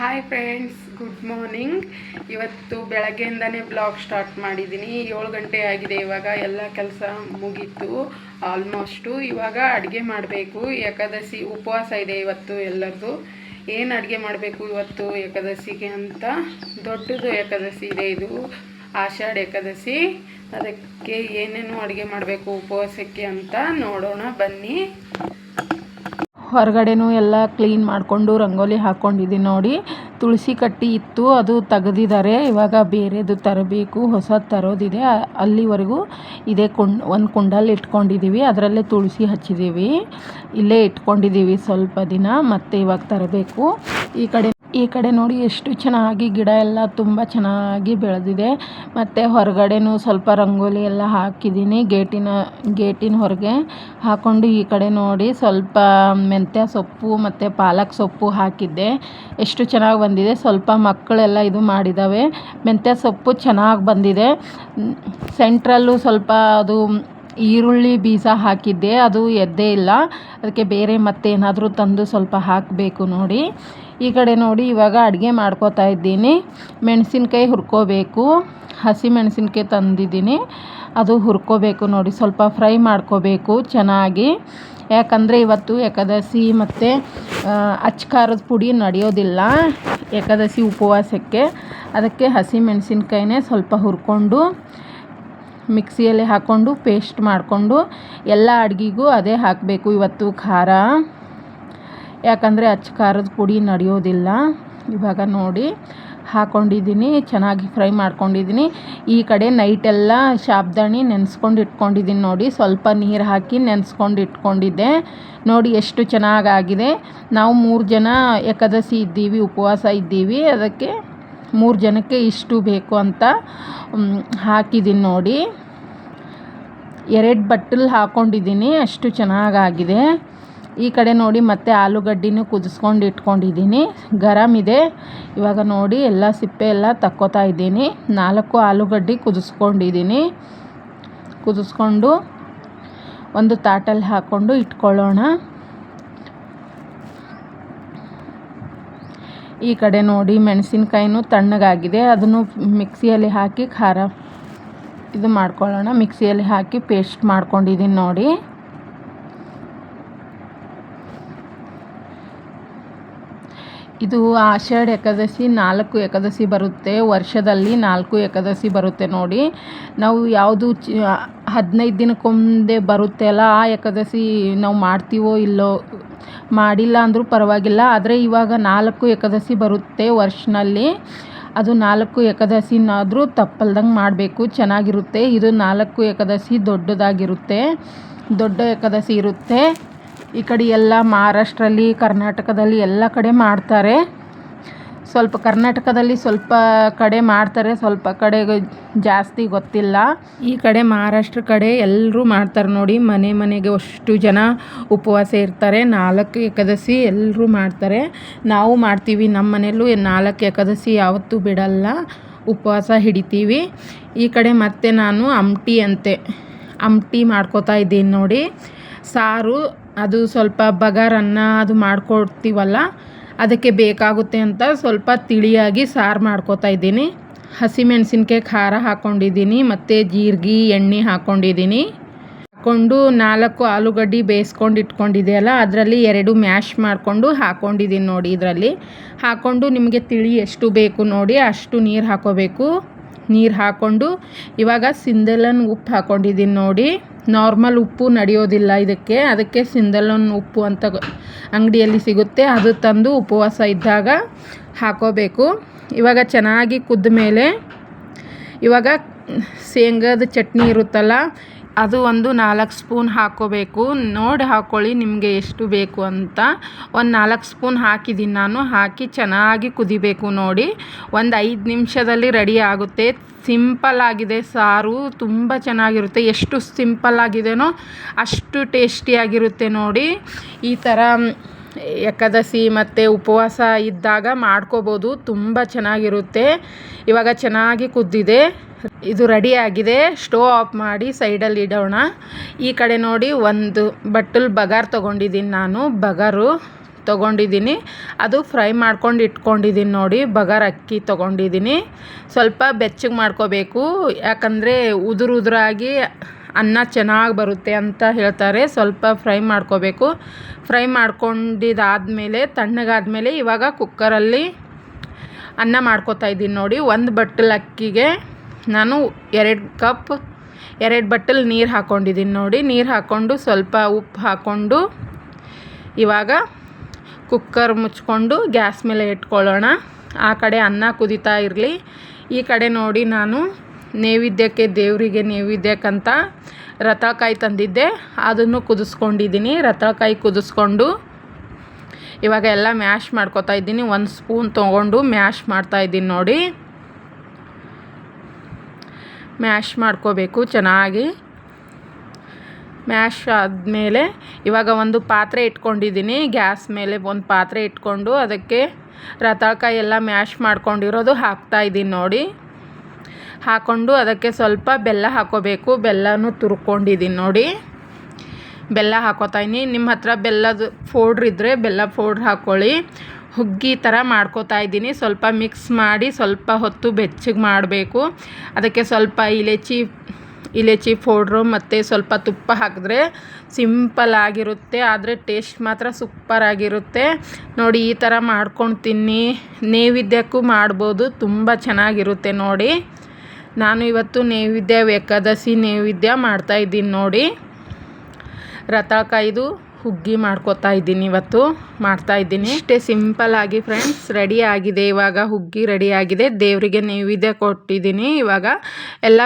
Hi friends good morning ಇವತ್ತು ಬೆಳಗ್ಗೆಯಿಂದನೇ blog start ಮಾಡಿದ್ದೀನಿ ಏಳು ಗಂಟೆ ಆಗಿದೆ ಇವಾಗ, ಎಲ್ಲ ಕೆಲಸ ಮುಗೀತು ಆಲ್ಮೋಸ್ಟು ಇವಾಗ ಅಡುಗೆ ಮಾಡಬೇಕು. ಏಕಾದಶಿ ಉಪವಾಸ ಇದೆ ಇವತ್ತು ಎಲ್ಲರದು. ಏನು ಅಡುಗೆ ಮಾಡಬೇಕು ಇವತ್ತು ಏಕಾದಶಿಗೆ ಅಂತ? ದೊಡ್ಡದು ಏಕಾದಶಿ ಇದೆ ಇದು, ಆಷಾಢ ಏಕಾದಶಿ. ಅದಕ್ಕೆ ಏನೇನು ಅಡುಗೆ ಮಾಡಬೇಕು ಉಪವಾಸಕ್ಕೆ ಅಂತ ನೋಡೋಣ. ಬನ್ನಿ. ಹೊರಗಡೆನೂ ಎಲ್ಲ ಕ್ಲೀನ್ ಮಾಡಿಕೊಂಡು ರಂಗೋಲಿ ಹಾಕ್ಕೊಂಡಿದ್ದೀನಿ ನೋಡಿ. ತುಳಸಿ ಕಟ್ಟಿ ಇತ್ತು, ಅದು ತೆಗೆದಿದ್ದಾರೆ. ಇವಾಗ ಬೇರೆದು ತರಬೇಕು, ಹೊಸದು ತರೋದಿದೆ. ಅಲ್ಲಿವರೆಗೂ ಇದೇ ಕುಂಡ್, ಒಂದು ಕುಂಡಲ್ಲಿ ಇಟ್ಕೊಂಡಿದ್ದೀವಿ ಅದರಲ್ಲೇ ತುಳಸಿ ಹಚ್ಚಿದ್ದೀವಿ ಇಲ್ಲೇ ಇಟ್ಕೊಂಡಿದ್ದೀವಿ ಸ್ವಲ್ಪ ದಿನ, ಮತ್ತೆ ಇವಾಗ ತರಬೇಕು. ಈ ಕಡೆ ಈ ಕಡೆ ನೋಡಿ ಎಷ್ಟು ಚೆನ್ನಾಗಿ ಗಿಡ ಎಲ್ಲ ತುಂಬ ಚೆನ್ನಾಗಿ ಬೆಳೆದಿದೆ. ಮತ್ತು ಹೊರಗಡೆನೂ ಸ್ವಲ್ಪ ರಂಗೋಲಿ ಎಲ್ಲ ಹಾಕಿದ್ದೀನಿ. ಗೇಟಿನ ಗೇಟಿನ ಹೊರಗೆ ಹಾಕ್ಕೊಂಡು ಈ ಕಡೆ ನೋಡಿ ಸ್ವಲ್ಪ ಮೆಂತ್ಯ ಸೊಪ್ಪು ಮತ್ತು ಪಾಲಕ್ ಸೊಪ್ಪು ಹಾಕಿದ್ದೆ. ಎಷ್ಟು ಚೆನ್ನಾಗಿ ಬಂದಿದೆ. ಸ್ವಲ್ಪ ಮಕ್ಕಳೆಲ್ಲ ಇದು ಮಾಡಿದ್ದಾವೆ ಮೆಂತ್ಯ ಸೊಪ್ಪು ಚೆನ್ನಾಗಿ ಬಂದಿದೆ. ಸೆಂಟ್ರಲ್ಲೂ ಸ್ವಲ್ಪ ಅದು ಈರುಳ್ಳಿ ಬೀಜ ಹಾಕಿದ್ದೆ, ಅದು ಎದ್ದೇ ಇಲ್ಲ. ಅದಕ್ಕೆ ಬೇರೆ ಮತ್ತೇನಾದರೂ ತಂದು ಸ್ವಲ್ಪ ಹಾಕಬೇಕು ನೋಡಿ. ಈ ಕಡೆ ನೋಡಿ, ಇವಾಗ ಅಡುಗೆ ಮಾಡ್ಕೋತಾ ಇದ್ದೀನಿ. ಮೆಣಸಿನ್ಕಾಯಿ ಹುರ್ಕೋಬೇಕು. ಹಸಿ ಮೆಣಸಿನ್ಕಾಯಿ ತಂದಿದ್ದೀನಿ. ಅದು ಹುರ್ಕೋಬೇಕು ನೋಡಿ, ಸ್ವಲ್ಪ ಫ್ರೈ ಮಾಡ್ಕೋಬೇಕು ಚೆನ್ನಾಗಿ. ಯಾಕಂದರೆ ಇವತ್ತು ಏಕಾದಶಿ ಮತ್ತು ಅಚ್ಕಾರದ ಪುಡಿ ನಡೆಯೋದಿಲ್ಲ ಏಕಾದಶಿ ಉಪವಾಸಕ್ಕೆ. ಅದಕ್ಕೆ ಹಸಿ ಮೆಣಸಿನ್ಕಾಯಿನೇ ಸ್ವಲ್ಪ ಹುರ್ಕೊಂಡು ಮಿಕ್ಸಿಯಲ್ಲಿ ಹಾಕ್ಕೊಂಡು ಪೇಸ್ಟ್ ಮಾಡಿಕೊಂಡು ಎಲ್ಲ ಅಡುಗೆಗೂ ಅದೇ ಹಾಕಬೇಕು ಇವತ್ತು ಖಾರ. ಯಾಕಂದರೆ ಅಚ್ಚ ಖಾರದ ಪುಡಿ ನಡೆಯೋದಿಲ್ಲ. ಇವಾಗ ನೋಡಿ ಹಾಕ್ಕೊಂಡಿದ್ದೀನಿ ಚೆನ್ನಾಗಿ ಫ್ರೈ ಮಾಡ್ಕೊಂಡಿದ್ದೀನಿ. ಈ ಕಡೆ ನೈಟೆಲ್ಲ ಶಾಬ್ದಾಣಿ ನೆನೆಸ್ಕೊಂಡು ಇಟ್ಕೊಂಡಿದ್ದೀನಿ ನೋಡಿ, ಸ್ವಲ್ಪ ನೀರು ಹಾಕಿ ನೆನೆಸ್ಕೊಂಡು ಇಟ್ಕೊಂಡಿದ್ದೆ. ನೋಡಿ ಎಷ್ಟು ಚೆನ್ನಾಗಾಗಿದೆ. ನಾವು ಮೂರು ಜನ ಏಕಾದಶಿ ಇದ್ದೀವಿ, ಉಪವಾಸ ಇದ್ದೀವಿ. ಅದಕ್ಕೆ ಮೂರು ಜನಕ್ಕೆ ಇಷ್ಟು ಬೇಕು ಅಂತ ಹಾಕಿದ್ದೀನಿ ನೋಡಿ. ಎರಡು ಬಟ್ಟಲು ಹಾಕ್ಕೊಂಡಿದ್ದೀನಿ ಅಷ್ಟು ಚೆನ್ನಾಗಾಗಿದೆ. ಈ ಕಡೆ ನೋಡಿ ಮತ್ತೆ ಆಲೂಗಡ್ಡಿನೂ ಕುದಿಸ್ಕೊಂಡು ಇಟ್ಕೊಂಡಿದ್ದೀನಿ ಗರಮ್ ಇದೆ. ಇವಾಗ ನೋಡಿ ಎಲ್ಲ ಸಿಪ್ಪೆ ಎಲ್ಲ ತಕ್ಕೋತಾ ಇದ್ದೀನಿ. ನಾಲ್ಕು ಆಲೂಗಡ್ಡೆ ಕುದಿಸ್ಕೊಂಡಿದ್ದೀನಿ ಕುದಿಸ್ಕೊಂಡು ಒಂದು ತಾಟಲ್ಲಿ ಹಾಕ್ಕೊಂಡು ಇಟ್ಕೊಳ್ಳೋಣ. ಈ ಕಡೆ ನೋಡಿ ಮೆಣಸಿನ್ಕಾಯಿನೂ ತಣ್ಣಗಾಗಿದೆ. ಅದನ್ನು ಮಿಕ್ಸಿಯಲ್ಲಿ ಹಾಕಿ ಖಾರ ಇದು ಮಾಡ್ಕೊಳ್ಳೋಣ. ಮಿಕ್ಸಿಯಲ್ಲಿ ಹಾಕಿ ಪೇಸ್ಟ್ ಮಾಡ್ಕೊಂಡಿದ್ದೀನಿ ನೋಡಿ. ಇದು ಆಷಾಢ ಏಕಾದಶಿ ನಾಲ್ಕು ಏಕಾದಶಿ ಬರುತ್ತೆ. ವರ್ಷದಲ್ಲಿ ನಾಲ್ಕು ಏಕಾದಶಿ ಬರುತ್ತೆ ನೋಡಿ. ನಾವು ಯಾವುದು ಚ ಹದಿನೈದು ದಿನಕ್ಕೊಂದೇ ಬರುತ್ತೆ ಅಲ್ಲ, ಆ ಏಕಾದಶಿ ನಾವು ಮಾಡ್ತೀವೋ ಇಲ್ಲೋ ಮಾಡಿಲ್ಲ ಅಂದರೂ ಪರವಾಗಿಲ್ಲ. ಆದರೆ ಇವಾಗ ನಾಲ್ಕು ಏಕಾದಶಿ ಬರುತ್ತೆ ವರ್ಷನಲ್ಲಿ. ಅದು ನಾಲ್ಕು ಏಕಾದಶಿನಾದರೂ ತಪ್ಪಲ್ದಂಗೆ ಮಾಡಬೇಕು, ಚೆನ್ನಾಗಿರುತ್ತೆ. ಇದು ನಾಲ್ಕು ಏಕಾದಶಿ ದೊಡ್ಡದಾಗಿರುತ್ತೆ, ದೊಡ್ಡ ಏಕಾದಶಿ ಇರುತ್ತೆ. ಈ ಕಡೆ ಎಲ್ಲ ಮಹಾರಾಷ್ಟ್ರಲ್ಲಿ, ಕರ್ನಾಟಕದಲ್ಲಿ ಎಲ್ಲ ಕಡೆ ಮಾಡ್ತಾರೆ. ಸ್ವಲ್ಪ ಕರ್ನಾಟಕದಲ್ಲಿ ಸ್ವಲ್ಪ ಕಡೆ ಮಾಡ್ತಾರೆ, ಸ್ವಲ್ಪ ಕಡೆ ಜಾಸ್ತಿ ಗೊತ್ತಿಲ್ಲ. ಈ ಕಡೆ ಮಹಾರಾಷ್ಟ್ರ ಕಡೆ ಎಲ್ಲರೂ ಮಾಡ್ತಾರೆ ನೋಡಿ, ಮನೆ ಮನೆಗೆ ಅಷ್ಟು ಜನ ಉಪವಾಸ ಇರ್ತಾರೆ. ನಾಲ್ಕು ಏಕಾದಶಿ ಎಲ್ಲರೂ ಮಾಡ್ತಾರೆ. ನಾವು ಮಾಡ್ತೀವಿ, ನಮ್ಮ ಮನೆಯಲ್ಲೂ ನಾಲ್ಕು ಏಕಾದಶಿ ಯಾವತ್ತೂ ಬಿಡಲ್ಲ. ಉಪವಾಸ ಹಿಡಿತೀವಿ. ಈ ಕಡೆ ಮತ್ತೆ ನಾನು ಅಮ್ಟಿ ಅಂತೆ. ಅಮ್ಟಿ ಮಾಡ್ಕೋತಾ ಇದ್ದೀನಿ ನೋಡಿ. ಸಾರು, ಅದು ಸ್ವಲ್ಪ ಬಗಾರನ್ನ ಅದು ಮಾಡ್ಕೊಡ್ತೀವಲ್ಲ ಅದಕ್ಕೆ ಬೇಕಾಗುತ್ತೆ ಅಂತ ಸ್ವಲ್ಪ ತಿಳಿಯಾಗಿ ಸಾರು ಮಾಡ್ಕೋತಾ ಇದ್ದೀನಿ. ಹಸಿಮೆಣಸಿನ್ಕಾಯಿ ಖಾರ ಹಾಕ್ಕೊಂಡಿದ್ದೀನಿ ಮತ್ತು ಜೀರಿಗೆ, ಎಣ್ಣೆ ಹಾಕ್ಕೊಂಡಿದ್ದೀನಿ ಹಾಕ್ಕೊಂಡು ನಾಲ್ಕು ಆಲೂಗಡ್ಡೆ ಬೇಯಿಸ್ಕೊಂಡು ಇಟ್ಕೊಂಡಿದೆಯಲ್ಲ ಅದರಲ್ಲಿ ಎರಡು ಮ್ಯಾಶ್ ಮಾಡಿಕೊಂಡು ಹಾಕ್ಕೊಂಡಿದ್ದೀನಿ ನೋಡಿ ಇದರಲ್ಲಿ. ಹಾಕ್ಕೊಂಡು ನಿಮಗೆ ತಿಳಿ ಎಷ್ಟು ಬೇಕು ನೋಡಿ ಅಷ್ಟು ನೀರು ಹಾಕೋಬೇಕು. ನೀರು ಹಾಕ್ಕೊಂಡು ಇವಾಗ ಸಿಂದಲನ್ ಉಪ್ಪು ಹಾಕ್ಕೊಂಡಿದ್ದೀನಿ ನೋಡಿ. ನಾರ್ಮಲ್ ಉಪ್ಪು ನಡೆಯೋದಿಲ್ಲ ಇದಕ್ಕೆ. ಅದಕ್ಕೆ ಸಿಂಧಲೋನ್ ಉಪ್ಪು ಅಂತ ಅಂಗಡಿಯಲ್ಲಿ ಸಿಗುತ್ತೆ. ಅದು ತಂದು ಉಪವಾಸ ಇದ್ದಾಗ ಹಾಕೋಬೇಕು. ಇವಾಗ ಚೆನ್ನಾಗಿ ಕುದ್ದ ಮೇಲೆ ಇವಾಗ ಶೇಂಗದ ಚಟ್ನಿ ಇರುತ್ತಲ್ಲ, ಅದು ಒಂದು ನಾಲ್ಕು ಸ್ಪೂನ್ ಹಾಕ್ಕೋಬೇಕು ನೋಡಿ ಹಾಕ್ಕೊಳ್ಳಿ ನಿಮಗೆ ಎಷ್ಟು ಬೇಕು ಅಂತ. ಒಂದು ನಾಲ್ಕು ಸ್ಪೂನ್ ಹಾಕಿದ್ದೀನಿ ನಾನು. ಹಾಕಿ ಚೆನ್ನಾಗಿ ಕುದಿಬೇಕು ನೋಡಿ. ಒಂದು ಐದು ನಿಮಿಷದಲ್ಲಿ ರೆಡಿ ಆಗುತ್ತೆ. ಸಿಂಪಲ್ ಆಗಿದೆ ಸಾರು, ತುಂಬ ಚೆನ್ನಾಗಿರುತ್ತೆ. ಎಷ್ಟು ಸಿಂಪಲ್ ಆಗಿದೆನೋ ಅಷ್ಟು ಟೇಸ್ಟಿಯಾಗಿರುತ್ತೆ ನೋಡಿ. ಈ ಥರ ಏಕಾದಶಿ ಮತ್ತು ಉಪವಾಸ ಇದ್ದಾಗ ಮಾಡ್ಕೋಬೋದು. ತುಂಬ ಚೆನ್ನಾಗಿರುತ್ತೆ. ಇವಾಗ ಚೆನ್ನಾಗಿ ಕುದ್ದಿದೆ. ಇದು ರೆಡಿ ಆಗಿದೆ. ಸ್ಟೋವ್ ಆಫ್ ಮಾಡಿ ಸೈಡಲ್ಲಿ ಇಡೋಣ. ಈ ಕಡೆ ನೋಡಿ ಒಂದು ಬಟ್ಟಲು ಬಗಾರ್ ತೊಗೊಂಡಿದ್ದೀನಿ ನಾನು. ಬಗಾರು. ತೊಗೊಂಡಿದ್ದೀನಿ. ಅದು ಫ್ರೈ ಮಾಡ್ಕೊಂಡು ಇಟ್ಕೊಂಡಿದ್ದೀನಿ ನೋಡಿ. ಬಗಾರ ಅಕ್ಕಿ ತೊಗೊಂಡಿದ್ದೀನಿ. ಸ್ವಲ್ಪ ಬೆಚ್ಚಗೆ ಮಾಡ್ಕೋಬೇಕು. ಯಾಕಂದರೆ ಉದುರು ಉದುರಾಗಿ ಅನ್ನ ಚೆನ್ನಾಗಿ ಬರುತ್ತೆ ಅಂತ ಹೇಳ್ತಾರೆ. ಸ್ವಲ್ಪ ಫ್ರೈ ಮಾಡ್ಕೋಬೇಕು. ಫ್ರೈ ಮಾಡ್ಕೊಂಡಿದ್ದಾದಮೇಲೆ, ತಣ್ಣಗಾದಮೇಲೆ ಇವಾಗ ಕುಕ್ಕರಲ್ಲಿ ಅನ್ನ ಮಾಡ್ಕೋತಾ ಇದ್ದೀನಿ ನೋಡಿ. ಒಂದು ಬಟ್ಟಲು ಅಕ್ಕಿಗೆ ನಾನು ಎರಡು ಕಪ್, ಎರಡು ಬಟ್ಟಲು ನೀರು ಹಾಕ್ಕೊಂಡಿದ್ದೀನಿ ನೋಡಿ. ನೀರು ಹಾಕ್ಕೊಂಡು ಸ್ವಲ್ಪ ಉಪ್ಪು ಹಾಕ್ಕೊಂಡು ಇವಾಗ ಕುಕ್ಕರ್ ಮುಚ್ಕೊಂಡು ಗ್ಯಾಸ್ ಮೇಲೆ ಇಟ್ಕೊಳ್ಳೋಣ. ಆ ಕಡೆ ಅನ್ನ ಕುದೀತಾ ಇರಲಿ. ಈ ಕಡೆ ನೋಡಿ ನಾನು ನೈವೇದ್ಯಕ್ಕೆ ದೇವರಿಗೆ ನೈವೇದ್ಯಕ್ಕಂತ ರಥಕಾಯಿ ತಂದಿದ್ದೆ. ಅದನ್ನು ಕುದಿಸ್ಕೊಂಡಿದ್ದೀನಿ. ರಥಕಾಯಿ ಕುದಿಸ್ಕೊಂಡು ಇವಾಗ ಎಲ್ಲ ಮ್ಯಾಶ್ ಮಾಡ್ಕೊತಾ ಇದ್ದೀನಿ. ಒಂದು ಸ್ಪೂನ್ ತೊಗೊಂಡು ಮ್ಯಾಶ್ ಮಾಡ್ತಾ ಇದ್ದೀನಿ ನೋಡಿ. ಮ್ಯಾಶ್ ಮಾಡ್ಕೋಬೇಕು ಚೆನ್ನಾಗಿ. ಮ್ಯಾಶ್ ಆದಮೇಲೆ ಇವಾಗ ಒಂದು ಪಾತ್ರೆ ಇಟ್ಕೊಂಡಿದ್ದೀನಿ. ಗ್ಯಾಸ್ ಮೇಲೆ ಒಂದು ಪಾತ್ರೆ ಇಟ್ಕೊಂಡು ಅದಕ್ಕೆ ರತಾಳಕಾಯಿ ಎಲ್ಲ ಮ್ಯಾಶ್ ಮಾಡ್ಕೊಂಡಿರೋದು ಹಾಕ್ತಾಯಿದ್ದೀನಿ ನೋಡಿ. ಹಾಕ್ಕೊಂಡು ಅದಕ್ಕೆ ಸ್ವಲ್ಪ ಬೆಲ್ಲ ಹಾಕೋಬೇಕು. ಬೆಲ್ಲನೂ ತುರ್ಕೊಂಡಿದ್ದೀನಿ ನೋಡಿ. ಬೆಲ್ಲ ಹಾಕೋತಾಯಿನಿ ನಿಮ್ಮ ಹತ್ರ ಬೆಲ್ಲದ ಪೌಡ್ರ್ ಇದ್ದರೆ ಬೆಲ್ಲ ಪೌಡ್ರ್ ಹಾಕ್ಕೊಳ್ಳಿ ಹುಗ್ಗಿ ಥರ ಮಾಡ್ಕೋತಾ ಇದ್ದೀನಿ. ಸ್ವಲ್ಪ ಮಿಕ್ಸ್ ಮಾಡಿ ಸ್ವಲ್ಪ ಹೊತ್ತು ಬೆಚ್ಚಗೆ ಮಾಡಬೇಕು. ಅದಕ್ಕೆ ಸ್ವಲ್ಪ ಇಲೈಚಿ ಇಲೈಚಿ ಪೌಡ್ರು ಮತ್ತು ಸ್ವಲ್ಪ ತುಪ್ಪ ಹಾಕಿದ್ರೆ ಸಿಂಪಲ್ ಆಗಿರುತ್ತೆ, ಆದರೆ ಟೇಸ್ಟ್ ಮಾತ್ರ ಸೂಪರ್ ಆಗಿರುತ್ತೆ. ನೋಡಿ, ಈ ಥರ ಮಾಡ್ಕೊಂಡು ತಿನ್ನಿ ನೈವೇದ್ಯಕ್ಕೂ ಮಾಡ್ಬೋದು, ತುಂಬ ಚೆನ್ನಾಗಿರುತ್ತೆ ನೋಡಿ. ನಾನು ಇವತ್ತು ನೈವೇದ್ಯ ಏಕಾದಶಿ ನೈವೇದ್ಯ ಮಾಡ್ತಾಯಿದ್ದೀನಿ ನೋಡಿ. ರತಾಳಕಾಯಿದು ಹುಗ್ಗಿ ಮಾಡ್ಕೊತಾ ಇದ್ದೀನಿ ಇವತ್ತು. ಮಾಡ್ತಾ ಇದ್ದೀನಿ. ಇಷ್ಟೇ ಸಿಂಪಲ್ ಆಗಿ ಫ್ರೆಂಡ್ಸ್, ರೆಡಿ ಆಗಿದೆ ಇವಾಗ. ಹುಗ್ಗಿ ರೆಡಿ ಆಗಿದೆ. ದೇವರಿಗೆ ನೈವೇದ್ಯ ಕೊಟ್ಟಿದ್ದೀನಿ ಇವಾಗ. ಎಲ್ಲ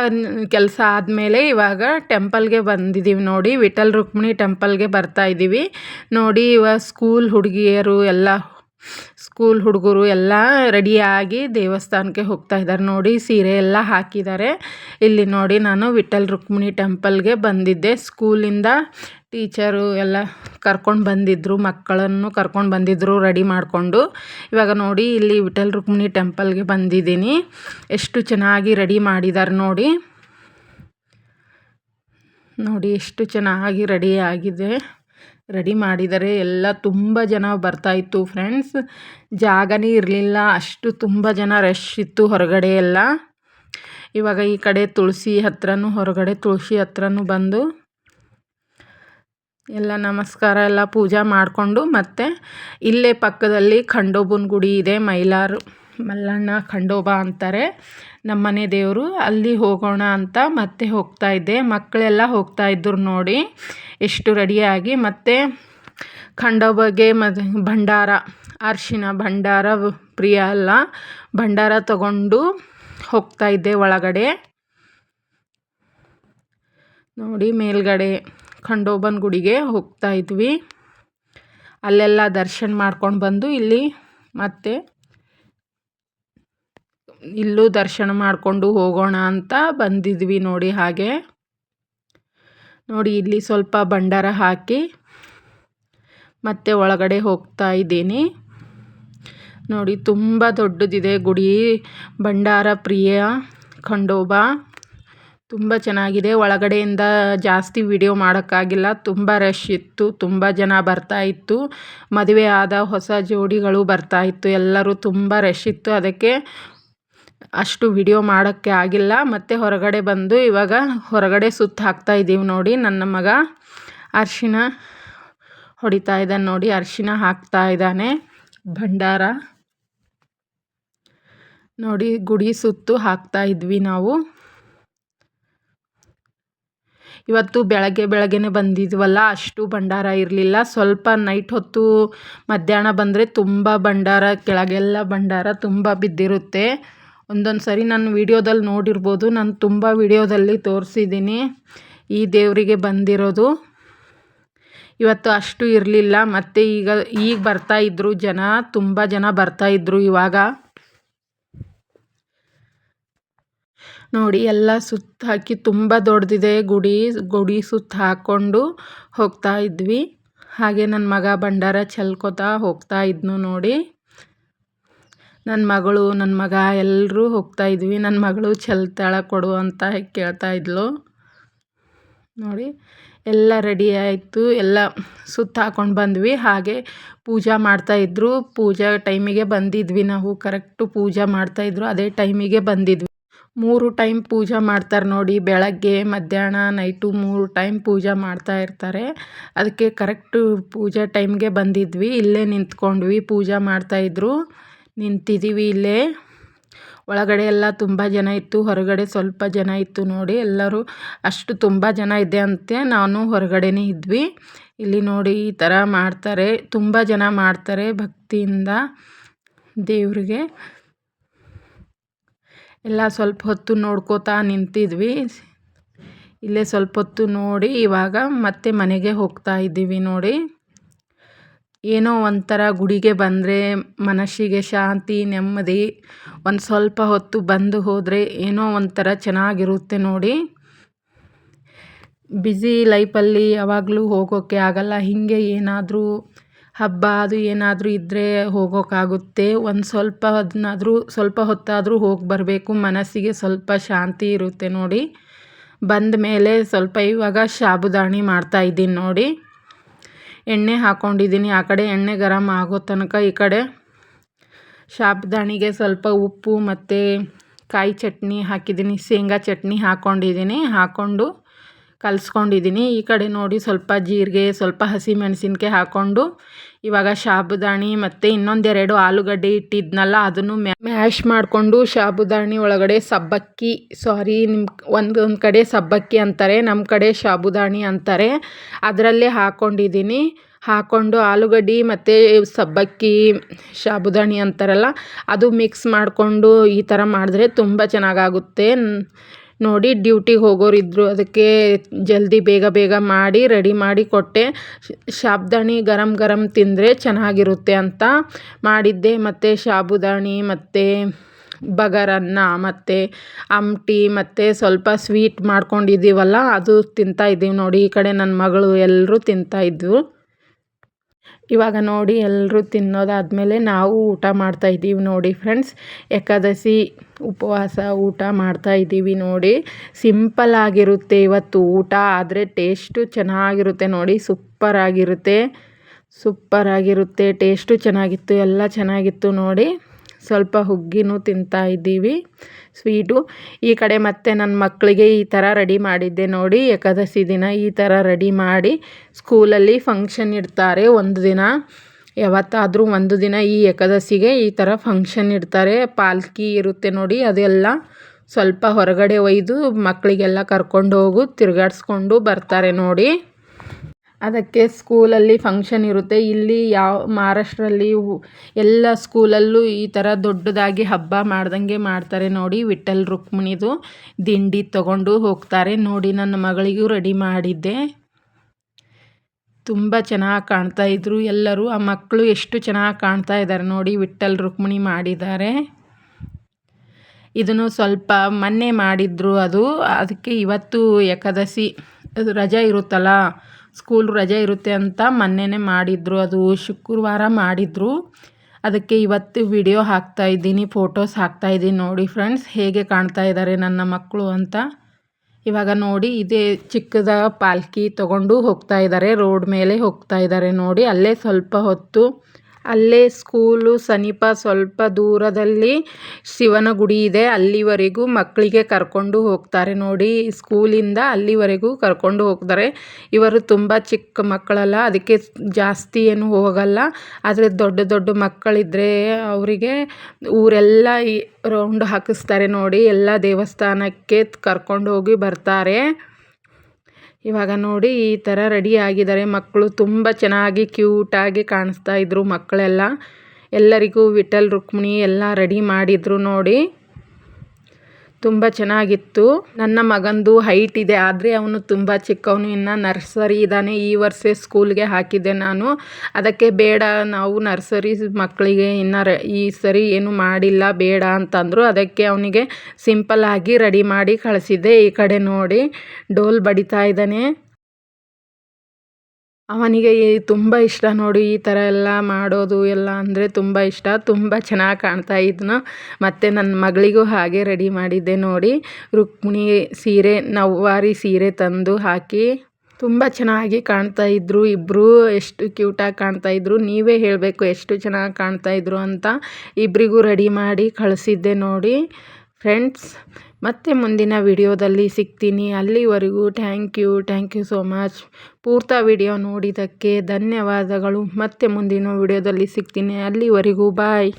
ಕೆಲಸ ಆದಮೇಲೆ ಇವಾಗ ಟೆಂಪಲ್ಗೆ ಬಂದಿದ್ದೀವಿ ನೋಡಿ. ವಿಠಲ್ ರುಕ್ಮಿಣಿ ಟೆಂಪಲ್ಗೆ ಬರ್ತಾ ಇದ್ದೀವಿ ನೋಡಿ ಇವಾಗ ಸ್ಕೂಲ್ ಹುಡುಗಿಯರು ಎಲ್ಲ ಸ್ಕೂಲ್ ಹುಡುಗರು ಎಲ್ಲ ರೆಡಿಯಾಗಿ ದೇವಸ್ಥಾನಕ್ಕೆ ಹೋಗ್ತಾ ಇದ್ದಾರೆ. ನೋಡಿ, ಸೀರೆ ಎಲ್ಲ ಹಾಕಿದ್ದಾರೆ. ಇಲ್ಲಿ ನೋಡಿ, ನಾನು ವಿಠಲ್ ರುಕ್ಮಿಣಿ ಟೆಂಪಲ್ಗೆ ಬಂದಿದ್ದೆ. ಸ್ಕೂಲಿಂದ ಟೀಚರು ಎಲ್ಲ ಕರ್ಕೊಂಡು ಬಂದಿದ್ದರು ಮಕ್ಕಳನ್ನು ಕರ್ಕೊಂಡು ಬಂದಿದ್ದರು ರೆಡಿ ಮಾಡಿಕೊಂಡು. ಇವಾಗ ನೋಡಿ, ಇಲ್ಲಿ ವಿಠಲ್ ರುಕ್ಮಿಣಿ ಟೆಂಪಲ್ಗೆ ಬಂದಿದ್ದೀನಿ. ಎಷ್ಟು ಚೆನ್ನಾಗಿ ರೆಡಿ ಮಾಡಿದ್ದಾರೆ ನೋಡಿ. ನೋಡಿ, ಎಷ್ಟು ಚೆನ್ನಾಗಿ ರೆಡಿ ಆಗಿದೆ. ರೆಡಿ ಮಾಡಿದರೆ ಎಲ್ಲ ತುಂಬ ಜನ ಬರ್ತಾಯಿತ್ತು ಫ್ರೆಂಡ್ಸ್. ಜಾಗನೇ ಇರಲಿಲ್ಲ, ಅಷ್ಟು ತುಂಬ ಜನ ರಶ್ ಇತ್ತು ಹೊರಗಡೆ ಎಲ್ಲ. ಇವಾಗ ಈ ಕಡೆ ತುಳಸಿ ಹತ್ರನೂ, ಹೊರಗಡೆ ತುಳಸಿ ಹತ್ರನೂ ಬಂದು ಎಲ್ಲ ನಮಸ್ಕಾರ ಎಲ್ಲ ಪೂಜೆ ಮಾಡಿಕೊಂಡು ಮತ್ತು ಇಲ್ಲೇ ಪಕ್ಕದಲ್ಲಿ ಖಂಡೋಬನ ಗುಡಿ ಇದೆ, ಮೈಲಾರು. ಮಲ್ಲಣ್ಣ ಖಂಡೋಬ ಅಂತಾರೆ. ನಮ್ಮನೆ ದೇವರು, ಅಲ್ಲಿ ಹೋಗೋಣ ಅಂತ ಮತ್ತೆ ಹೋಗ್ತಾ ಇದ್ದೆ. ಮಕ್ಕಳೆಲ್ಲ ಹೋಗ್ತಾ ಇದ್ದರು ನೋಡಿ ಎಷ್ಟು ರೆಡಿಯಾಗಿ. ಮತ್ತು ಖಂಡೋಬಗೆ ಮದ್ ಭಂಡಾರ, ಅರಿಶಿನ ಭಂಡಾರ ಪ್ರಿಯ ಅಲ್ಲ. ಭಂಡಾರ ತಗೊಂಡು ಹೋಗ್ತಾ ಇದ್ದೆ ಒಳಗಡೆ. ನೋಡಿ ಮೇಲ್ಗಡೆ ಖಂಡೋಬನ ಗುಡಿಗೆ ಹೋಗ್ತಾ ಇದ್ವಿ. ಅಲ್ಲೆಲ್ಲ ದರ್ಶನ ಮಾಡ್ಕೊಂಡು ಬಂದು ಇಲ್ಲಿ ಮತ್ತೆ ಇಲ್ಲೂ ದರ್ಶನ ಮಾಡಿಕೊಂಡು ಹೋಗೋಣ ಅಂತ ಬಂದಿದ್ವಿ ನೋಡಿ ಹಾಗೆ. ನೋಡಿ ಇಲ್ಲಿ ಸ್ವಲ್ಪ ಭಂಡಾರ ಹಾಕಿ ಮತ್ತೆ ಒಳಗಡೆ ಹೋಗ್ತಾ ಇದ್ದೀನಿ. ನೋಡಿ ತುಂಬ ದೊಡ್ಡದಿದೆ ಗುಡಿ. ಭಂಡಾರ, ಪ್ರಿಯ, ಖಂಡೋಬ. ತುಂಬ ಚೆನ್ನಾಗಿದೆ. ಒಳಗಡೆಯಿಂದ ಜಾಸ್ತಿ ವಿಡಿಯೋ ಮಾಡೋಕ್ಕಾಗಿಲ್ಲ. ತುಂಬ ರಶ್ ಇತ್ತು. ತುಂಬ ಜನ ಬರ್ತಾ ಇತ್ತು. ಮದುವೆ ಆದ ಹೊಸ ಜೋಡಿಗಳು ಬರ್ತಾ ಇತ್ತು. ಎಲ್ಲರೂ ತುಂಬ ರಶ್ ಇತ್ತು. ಅದಕ್ಕೆ ಅಷ್ಟು ವಿಡಿಯೋ ಮಾಡೋಕ್ಕೆ ಆಗಿಲ್ಲ. ಮತ್ತು ಹೊರಗಡೆ ಬಂದು ಇವಾಗ ಹೊರಗಡೆ ಸುತ್ತ ಹಾಕ್ತಾ ಇದ್ದೀವಿ ನೋಡಿ. ನನ್ನ ಮಗ ಅರಿಶಿನ ಹೊಡಿತಾ ಇದ್ದಾನೆ ನೋಡಿ. ಅರಿಶಿನ ಹಾಕ್ತಾ ಇದ್ದಾನೆ. ಭಂಡಾರ ನೋಡಿ, ಗುಡಿ ಸುತ್ತು ಹಾಕ್ತಾ ಇದ್ವಿ ನಾವು. ಇವತ್ತು ಬೆಳಗ್ಗೆ ಬೆಳಗ್ಗೆನೆ ಬಂದಿದ್ವಲ್ಲ, ಅಷ್ಟು ಭಂಡಾರ ಇರಲಿಲ್ಲ. ಸ್ವಲ್ಪ ನೈಟ್ ಹೊತ್ತು ಮಧ್ಯಾಹ್ನ ಬಂದರೆ ತುಂಬ ಭಂಡಾರ, ಕೆಳಗೆಲ್ಲ ಭಂಡಾರ ತುಂಬ ಬಿದ್ದಿರುತ್ತೆ. ಒಂದೊಂದು ಸರಿ ನಾನು ವೀಡಿಯೋದಲ್ಲಿ ನೋಡಿರ್ಬೋದು. ನಾನು ತುಂಬ ವೀಡಿಯೋದಲ್ಲಿ ತೋರಿಸಿದ್ದೀನಿ ಈ ದೇವರಿಗೆ ಬಂದಿರೋದು. ಇವತ್ತು ಅಷ್ಟು ಇರಲಿಲ್ಲ. ಮತ್ತು ಈಗ ಈಗ ಬರ್ತಾ ಇದ್ದರು ಜನ. ತುಂಬ ಜನ ಬರ್ತಾ ಇದ್ದರು ಇವಾಗ. ನೋಡಿ, ಎಲ್ಲ ಸುತ್ತ ಹಾಕಿ ತುಂಬ ದೊಡ್ಡದಿದೆ ಗುಡಿ. ಗುಡಿ ಸುತ್ತ ಹಾಕ್ಕೊಂಡು ಹೋಗ್ತಾ ಇದ್ವಿ. ಹಾಗೆ ನನ್ನ ಮಗ ಭಂಡಾರ ಚೆಲ್ಕೋತಾ ಹೋಗ್ತಾ ಇದ್ನು ನೋಡಿ. ನನ್ನ ಮಗಳು ನನ್ನ ಮಗ ಎಲ್ಲರೂ ಹೋಗ್ತಾ ಇದ್ವಿ. ನನ್ನ ಮಗಳು ಚೆಲ್ತಾಳೆ ಕೊಡು ಅಂತ ಕೇಳ್ತಾ ಇದ್ಲು. ನೋಡಿ, ಎಲ್ಲ ರೆಡಿ ಆಯಿತು. ಎಲ್ಲ ಸುತ್ತ ಹಾಕೊಂಡು ಬಂದ್ವಿ. ಹಾಗೆ ಪೂಜೆ ಮಾಡ್ತಾಯಿದ್ರು ಪೂಜಾ ಟೈಮಿಗೆ ಬಂದಿದ್ವಿ ನಾವು. ಕರೆಕ್ಟು ಪೂಜೆ ಮಾಡ್ತಾಯಿದ್ರು ಅದೇ ಟೈಮಿಗೆ ಬಂದಿದ್ವಿ. ಮೂರು ಟೈಮ್ ಪೂಜೆ ಮಾಡ್ತಾರೆ ನೋಡಿ. ಬೆಳಗ್ಗೆ, ಮಧ್ಯಾಹ್ನ ನೈಟು ಮೂರು ಟೈಮ್ ಪೂಜೆ ಮಾಡ್ತಾ ಇರ್ತಾರೆ. ಅದಕ್ಕೆ ಕರೆಕ್ಟು ಪೂಜೆ ಟೈಮ್ಗೆ ಬಂದಿದ್ವಿ. ಇಲ್ಲೇ ನಿಂತ್ಕೊಂಡ್ವಿ. ಪೂಜೆ ಮಾಡ್ತಾಯಿದ್ರು ನಿಂತಿದ್ದೀವಿ ಇಲ್ಲೇ. ಒಳಗಡೆ ಎಲ್ಲ ತುಂಬ ಜನ ಇತ್ತು. ಹೊರಗಡೆ ಸ್ವಲ್ಪ ಜನ ಇತ್ತು ನೋಡಿ. ಎಲ್ಲರೂ ಅಷ್ಟು ತುಂಬ ಜನ ಇದೆ ಅಂತೆ. ನಾನು ಹೊರಗಡೆನೇ ಇದ್ವಿ. ಇಲ್ಲಿ ನೋಡಿ ಈ ಥರ ಮಾಡ್ತಾರೆ. ತುಂಬ ಜನ ಮಾಡ್ತಾರೆ ಭಕ್ತಿಯಿಂದ ದೇವ್ರಿಗೆ. ಎಲ್ಲ ಸ್ವಲ್ಪ ಹೊತ್ತು ನೋಡ್ಕೋತಾ ನಿಂತಿದ್ವಿ. ಇಲ್ಲೇ ಸ್ವಲ್ಪ ಹೊತ್ತು ನೋಡಿ ಇವಾಗ ಮತ್ತೆ ಮನೆಗೆ ಹೋಗ್ತಾ ಇದ್ದೀವಿ ನೋಡಿ. ಏನೋ ಒಂಥರ ಗುಡಿಗೆ ಬಂದರೆ ಮನಸ್ಸಿಗೆ ಶಾಂತಿ, ನೆಮ್ಮದಿ, ಒಂದು ಸ್ವಲ್ಪ ಹೊತ್ತು ಬಂದು ಹೋದರೆ ಏನೋ ಒಂಥರ ಚೆನ್ನಾಗಿರುತ್ತೆ ನೋಡಿ. ಬ್ಯುಸಿ ಲೈಫಲ್ಲಿ ಯಾವಾಗಲೂ ಹೋಗೋಕ್ಕೆ ಆಗಲ್ಲ. ಹೀಗೆ ಏನಾದರೂ ಹಬ್ಬ, ಅದು ಏನಾದರೂ ಇದ್ದರೆ ಹೋಗೋಕ್ಕಾಗುತ್ತೆ ಒಂದು ಸ್ವಲ್ಪ ಅದನ್ನಾದರೂ ಸ್ವಲ್ಪ ಹೊತ್ತಾದರೂ ಹೋಗಿ ಬರಬೇಕು. ಮನಸ್ಸಿಗೆ ಸ್ವಲ್ಪ ಶಾಂತಿ ಇರುತ್ತೆ ನೋಡಿ. ಬಂದ ಮೇಲೆ ಸ್ವಲ್ಪ ಇವಾಗ ಸಾಬುದಾಣಿ ಮಾಡ್ತಾಯಿದ್ದೀನಿ ನೋಡಿ. ಎಣ್ಣೆ ಹಾಕ್ಕೊಂಡಿದ್ದೀನಿ ಆ ಕಡೆ ಎಣ್ಣೆ ಗರಮ್ ಆಗೋ ತನಕ ಈ ಕಡೆ ಶಾಬ್ದಾಣಿಗೆ ಸ್ವಲ್ಪ ಉಪ್ಪು ಮತ್ತು ಕಾಯಿ ಚಟ್ನಿ ಹಾಕಿದ್ದೀನಿ. ಶೇಂಗಾ ಚಟ್ನಿ ಹಾಕ್ಕೊಂಡಿದ್ದೀನಿ ಹಾಕ್ಕೊಂಡು ಕಲಸ್ಕೊಂಡಿದ್ದೀನಿ. ಈ ಕಡೆ ನೋಡಿ ಸ್ವಲ್ಪ ಜೀರಿಗೆ, ಸ್ವಲ್ಪ ಹಸಿಮೆಣಸಿನ್ಕಾಯಿ ಹಾಕ್ಕೊಂಡು ಇವಾಗ ಸಾಬುದಾಣಿ ಮತ್ತು ಇನ್ನೊಂದೆರಡು ಆಲೂಗಡ್ಡೆ ಇಟ್ಟಿದ್ನಲ್ಲ, ಅದನ್ನು ಮ್ಯಾಶ್ ಮಾಡಿಕೊಂಡು ಸಾಬುದಾಣಿ ಒಳಗಡೆ ಸಬ್ಬಕ್ಕಿ, ಸಾರಿ ನಿಮ್ಮ ಒಂದೊಂದು ಕಡೆ ಸಬ್ಬಕ್ಕಿ ಅಂತಾರೆ ನಮ್ಮ ಕಡೆ ಸಾಬುದಾಣಿ ಅಂತಾರೆ. ಅದರಲ್ಲೇ ಹಾಕ್ಕೊಂಡಿದ್ದೀನಿ ಹಾಕ್ಕೊಂಡು ಆಲೂಗಡ್ಡೆ ಮತ್ತು ಸಬ್ಬಕ್ಕಿ ಸಾಬುದಾಣಿ ಅಂತಾರಲ್ಲ, ಅದು ಮಿಕ್ಸ್ ಮಾಡಿಕೊಂಡು ಈ ಥರ ಮಾಡಿದ್ರೆ ತುಂಬ ಚೆನ್ನಾಗಾಗುತ್ತೆ. ನೋಡಿ ಡ್ಯೂಟಿಗೆ ಹೋಗೋರಿದ್ದರು ಅದಕ್ಕೆ ಜಲ್ದಿ ಬೇಗ ಬೇಗ ಮಾಡಿ, ರೆಡಿ ಮಾಡಿ ಕೊಟ್ಟೆ. ಶಾಬ್ದಾಣಿ ಗರಂ ಗರಂ ತಿಂದರೆ ಚೆನ್ನಾಗಿರುತ್ತೆ ಅಂತ ಮಾಡಿದ್ದೆ. ಮತ್ತು ಸಾಬುದಾಣಿ ಮತ್ತು ಬಗರನ್ನ, ಮತ್ತು ಅಮ್ಟಿ ಮತ್ತು ಸ್ವಲ್ಪ ಸ್ವೀಟ್ ಮಾಡ್ಕೊಂಡಿದ್ದೀವಲ್ಲ, ಅದು ತಿಂತಾಯಿದ್ದೀವಿ ನೋಡಿ. ಈ ಕಡೆ ನನ್ನ ಮಗಳು ಎಲ್ಲರೂ ತಿಂತಾಯಿದ್ವು ಇವಾಗ ನೋಡಿ ಎಲ್ಲರೂ ತಿನ್ನೋದಾದಮೇಲೆ ನಾವು ಊಟ ಮಾಡ್ತಾಯಿದ್ದೀವಿ ನೋಡಿ ಫ್ರೆಂಡ್ಸ್. ಏಕಾದಶಿ ಉಪವಾಸ ಊಟ ಮಾಡ್ತಾಯಿದ್ದೀವಿ ನೋಡಿ. ಸಿಂಪಲ್ ಆಗಿರುತ್ತೆ ಇವತ್ತು ಊಟ, ಆದರೆ ಟೇಸ್ಟು ಚೆನ್ನಾಗಿರುತ್ತೆ ನೋಡಿ. ಸೂಪರ್ ಆಗಿರುತ್ತೆ. ಸೂಪರ್ ಆಗಿರುತ್ತೆ, ಟೇಸ್ಟು ಚೆನ್ನಾಗಿತ್ತು, ಎಲ್ಲ ಚೆನ್ನಾಗಿತ್ತು ನೋಡಿ. ಸ್ವಲ್ಪ ಹುಗ್ಗಿನೂ ತಿಂತಾಯಿದ್ದೀವಿ ಸ್ವೀಟು. ಈ ಕಡೆ ಮತ್ತೆ ನನ್ನ ಮಕ್ಕಳಿಗೆ ಈ ಥರ ರೆಡಿ ಮಾಡಿದ್ದೆ ನೋಡಿ. ಏಕಾದಶಿ ದಿನ ಈ ಥರ ರೆಡಿ ಮಾಡಿ ಸ್ಕೂಲಲ್ಲಿ ಫಂಕ್ಷನ್ ಇಡ್ತಾರೆ ಒಂದು ದಿನ. ಯಾವತ್ತಾದರೂ ಒಂದು ದಿನ ಈ ಏಕಾದಶಿಗೆ ಈ ಥರ ಫಂಕ್ಷನ್ ಇಡ್ತಾರೆ. ಪಾಲ್ಕಿ ಇರುತ್ತೆ ನೋಡಿ ಅದೆಲ್ಲ. ಸ್ವಲ್ಪ ಹೊರಗಡೆ ಒಯ್ದು ಮಕ್ಕಳಿಗೆಲ್ಲ ಕರ್ಕೊಂಡು ಹೋಗು, ತಿರುಗಾಡ್ಸ್ಕೊಂಡು ಬರ್ತಾರೆ ನೋಡಿ. ಅದಕ್ಕೆ ಸ್ಕೂಲಲ್ಲಿ ಫಂಕ್ಷನ್ ಇರುತ್ತೆ. ಇಲ್ಲಿ ಯಾವ, ಮಹಾರಾಷ್ಟ್ರಲ್ಲಿ ಎಲ್ಲ ಸ್ಕೂಲಲ್ಲೂ ಈ ಥರ ದೊಡ್ಡದಾಗಿ ಹಬ್ಬ ಮಾಡ್ದಂಗೆ ಮಾಡ್ತಾರೆ ನೋಡಿ ವಿಠ್ಠಲ್ ರುಕ್ಮಿಣಿದು. ದಿಂಡಿ ತಗೊಂಡು ಹೋಗ್ತಾರೆ. ನೋಡಿ ನನ್ನ ಮಗಳಿಗೂ ರೆಡಿ ಮಾಡಿದ್ದೆ. ತುಂಬ ಚೆನ್ನಾಗಿ ಕಾಣ್ತಾ ಇದ್ರು ಎಲ್ಲರೂ. ಆ ಮಕ್ಕಳು ಎಷ್ಟು ಚೆನ್ನಾಗಿ ಕಾಣ್ತಾ ಇದ್ದಾರೆ ನೋಡಿ ವಿಠ್ಠಲ್ ರುಕ್ಮಿಣಿ ಮಾಡಿದ್ದಾರೆ. ಇದನ್ನು ಸ್ವಲ್ಪ ಮೊನ್ನೆ ಮಾಡಿದ್ರು ಅದು. ಅದಕ್ಕೆ ಇವತ್ತು ಏಕಾದಶಿ ರಜೆ ಇರುತ್ತಲ್ಲ ಸ್ಕೂಲ್ ರಜೆ ಇರುತ್ತೆ ಅಂತ ಮೊನ್ನೆನೆ ಮಾಡಿದ್ರು. ಅದು ಶುಕ್ರವಾರ ಮಾಡಿದರು. ಅದಕ್ಕೆ ಇವತ್ತು ವಿಡಿಯೋ ಹಾಕ್ತಾಯಿದ್ದೀನಿ ಫೋಟೋಸ್ ಹಾಕ್ತಾಯಿದ್ದೀನಿ ನೋಡಿ ಫ್ರೆಂಡ್ಸ್, ಹೇಗೆ ಕಾಣ್ತಾ ಇದ್ದಾರೆ ನನ್ನ ಮಕ್ಕಳು ಅಂತ. ಇವಾಗ ನೋಡಿ, ಇದೇ ಚಿಕ್ಕದ ಪಾಲ್ಕಿ ತಗೊಂಡು ಹೋಗ್ತಾ ಇದ್ದಾರೆ. ರೋಡ್ ಮೇಲೆ ಹೋಗ್ತಾ ಇದ್ದಾರೆ ನೋಡಿ. ಅಲ್ಲೇ ಸ್ವಲ್ಪ ಹೊತ್ತು ಅಲ್ಲೇ ಸ್ಕೂಲು ಸಮೀಪ ಸ್ವಲ್ಪ ದೂರದಲ್ಲಿ ಶಿವನ ಗುಡಿ ಇದೆ. ಅಲ್ಲಿವರೆಗೂ ಮಕ್ಕಳಿಗೆ ಕರ್ಕೊಂಡು ಹೋಗ್ತಾರೆ ನೋಡಿ. ಸ್ಕೂಲಿಂದ ಅಲ್ಲಿವರೆಗೂ ಕರ್ಕೊಂಡು ಹೋಗ್ತಾರೆ. ಇವರು ತುಂಬ ಚಿಕ್ಕ ಮಕ್ಕಳಲ್ಲ, ಅದಕ್ಕೆ ಜಾಸ್ತಿ ಏನು ಹೋಗಲ್ಲ. ಆದರೆ ದೊಡ್ಡ ದೊಡ್ಡ ಮಕ್ಕಳಿದ್ದರೆ ಅವರಿಗೆ ಊರೆಲ್ಲ ರೌಂಡ್ ಹಾಕಿಸ್ತಾರೆ ನೋಡಿ. ಎಲ್ಲ ದೇವಸ್ಥಾನಕ್ಕೆ ಕರ್ಕೊಂಡು ಹೋಗಿ ಬರ್ತಾರೆ. ಇವಾಗ ನೋಡಿ ಈ ಥರ ರೆಡಿ ಆಗಿದ್ದಾರೆ. ಮಕ್ಕಳು ತುಂಬ ಚೆನ್ನಾಗಿ ಕ್ಯೂಟಾಗಿ ಕಾಣಿಸ್ತಾ ಇದ್ರು ಮಕ್ಕಳೆಲ್ಲ. ಎಲ್ಲರಿಗೂ ವಿಠಲ್, ರುಕ್ಮಿಣಿ ಎಲ್ಲ ರೆಡಿ ಮಾಡಿದ್ರು ನೋಡಿ. ತುಂಬ ಚೆನ್ನಾಗಿತ್ತು. ನನ್ನ ಮಗಂದು ಹೈಟ್ ಇದೆ, ಆದರೆ ಅವನು ತುಂಬ ಚಿಕ್ಕವನು. ಇನ್ನು ನರ್ಸರಿ ಇದ್ದಾನೆ ಈ ವರ್ಷ ಸ್ಕೂಲ್ಗೆ ಹಾಕಿದ್ದೆ ನಾನು. ಅದಕ್ಕೆ ಬೇಡ, ನಾವು ನರ್ಸರಿ ಮಕ್ಕಳಿಗೆ ಇನ್ನು ಈ ಸರಿ ಏನು ಮಾಡಿಲ್ಲ, ಬೇಡ ಅಂತಂದರು. ಅದಕ್ಕೆ ಅವನಿಗೆ ಸಿಂಪಲ್ಲಾಗಿ ರೆಡಿ ಮಾಡಿ ಕಳಿಸಿದ್ದೆ. ಈ ಕಡೆ ನೋಡಿ, ಡೋಲ್ ಬಡಿತಾ ಇದ್ದಾನೆ. ಅವನಿಗೆ ತುಂಬ ಇಷ್ಟ ನೋಡಿ ಈ ಥರ ಎಲ್ಲ ಮಾಡೋದು ಎಲ್ಲ ಅಂದರೆ ತುಂಬ ಇಷ್ಟ, ತುಂಬ ಚೆನ್ನಾಗಿ ಕಾಣ್ತಾ ಇದ್ನು. ಮತ್ತು ನನ್ನ ಮಗಳಿಗೂ ಹಾಗೆ ರೆಡಿ ಮಾಡಿದ್ದೆ ನೋಡಿ. ರುಕ್ಮಿಣಿ ಸೀರೆ, ನವ್ವಾರಿ ಸೀರೆ ತಂದು ಹಾಕಿ ತುಂಬ ಚೆನ್ನಾಗಿ ಕಾಣ್ತಾ ಇದ್ದರು ಇಬ್ಬರು ಎಷ್ಟು ಕ್ಯೂಟಾಗಿ ಕಾಣ್ತಾ ಇದ್ದರು ನೀವೇ ಹೇಳಬೇಕು ಎಷ್ಟು ಚೆನ್ನಾಗಿ ಕಾಣ್ತಾ ಇದ್ದರು ಅಂತ. ಇಬ್ಬರಿಗೂ ರೆಡಿ ಮಾಡಿ ಕಳಿಸಿದ್ದೆ ನೋಡಿ. ಫ್ರೆಂಡ್ಸ್ ಮತ್ತೆ ಮುಂದಿನ ವಿಡಿಯೋದಲ್ಲಿ ಸಿಗ್ತೀನಿ. ಅಲ್ಲಿವರೆಗೂ thank you thank you so much ಪೂರ್ತ video ನೋಡಿದ್ದಕ್ಕೆ ಧನ್ಯವಾದಗಳು. ಮತ್ತೆ ಮುಂದಿನ ವಿಡಿಯೋದಲ್ಲಿ ಸಿಗ್ತೀನಿ. ಅಲ್ಲಿವರೆಗೂ ಬಾಯ್